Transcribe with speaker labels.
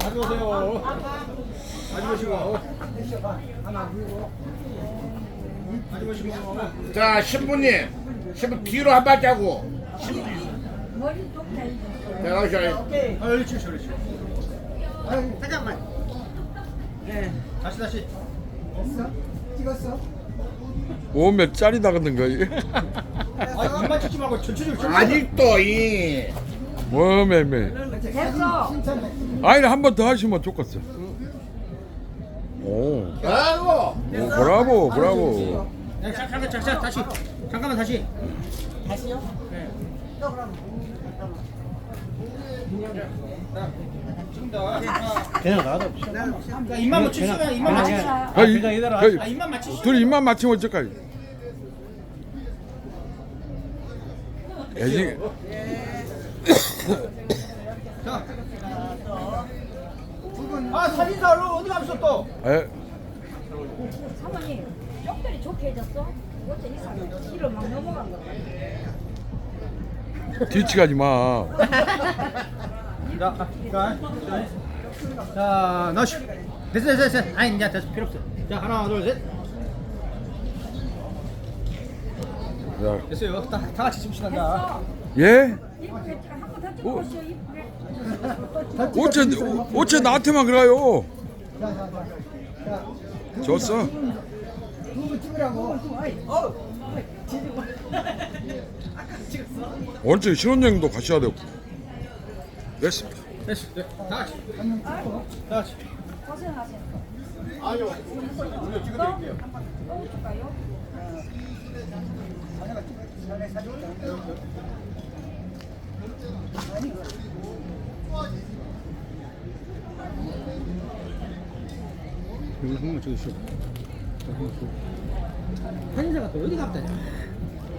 Speaker 1: 가져오세요. 가져오시고. 가져오시고.
Speaker 2: 자 신부님 신부 뒤로 한 발자국
Speaker 3: 머리 좀 달려.
Speaker 2: 자 나오셔
Speaker 1: 아, 여기 치우시, 여기 치우시.
Speaker 4: 잠깐만.
Speaker 1: 다시, 다시.
Speaker 5: 오몇 짜리다 그런 거지?
Speaker 1: 아, 입만 찍지 말고 천천히 좀.
Speaker 2: 아직도 이
Speaker 5: 뭐 매 매.
Speaker 3: 됐어.
Speaker 5: 아니 한 번 더 하시면 좋겠어. 오,
Speaker 2: 아이고
Speaker 5: 오 브라보 브라보.
Speaker 1: 네, 잠깐만, 잠깐, 다시. 잠깐만, 다시.
Speaker 4: 다시요? 또 그럼.
Speaker 1: 지금 다.
Speaker 6: 그냥.
Speaker 1: 자, 입만 맞추시면 입만 맞추시면.
Speaker 3: 자,
Speaker 5: 아, 이,
Speaker 6: 그냥 이대로
Speaker 1: 아,
Speaker 5: 그,
Speaker 1: 입만 맞추시면.
Speaker 5: 둘이 입만 맞추면 어쩔까요? 애지
Speaker 1: 자. 아, 사진사 얼른 어디 가셨어 또?
Speaker 5: 에,
Speaker 3: 사모님, 쪽들이 좋게 해줬어? 어째 이상해. 뒤로 막 넘어간 거.
Speaker 5: 뒤치가지 마.
Speaker 1: 자, 자, 자, 나시. 됐어, 됐어, 됐어. 아니, 이제 됐어, 필요 없어. 자, 하나, 둘, 셋.
Speaker 5: 야,
Speaker 1: 됐어요. 다, 다 같이.
Speaker 3: 됐어.
Speaker 5: 예? 어? 어째 어째 나한테만 그래요? 줬어. 원래 신혼여행도 가셔야 되고. 됐습니다.
Speaker 1: 됐어, 됐어. 다 같이. 다 같이.
Speaker 3: 고생하셨어.
Speaker 2: 아유
Speaker 3: 또? 찍어드릴게요. 또 줄까요?
Speaker 1: 사진사가 또 어디 갔다.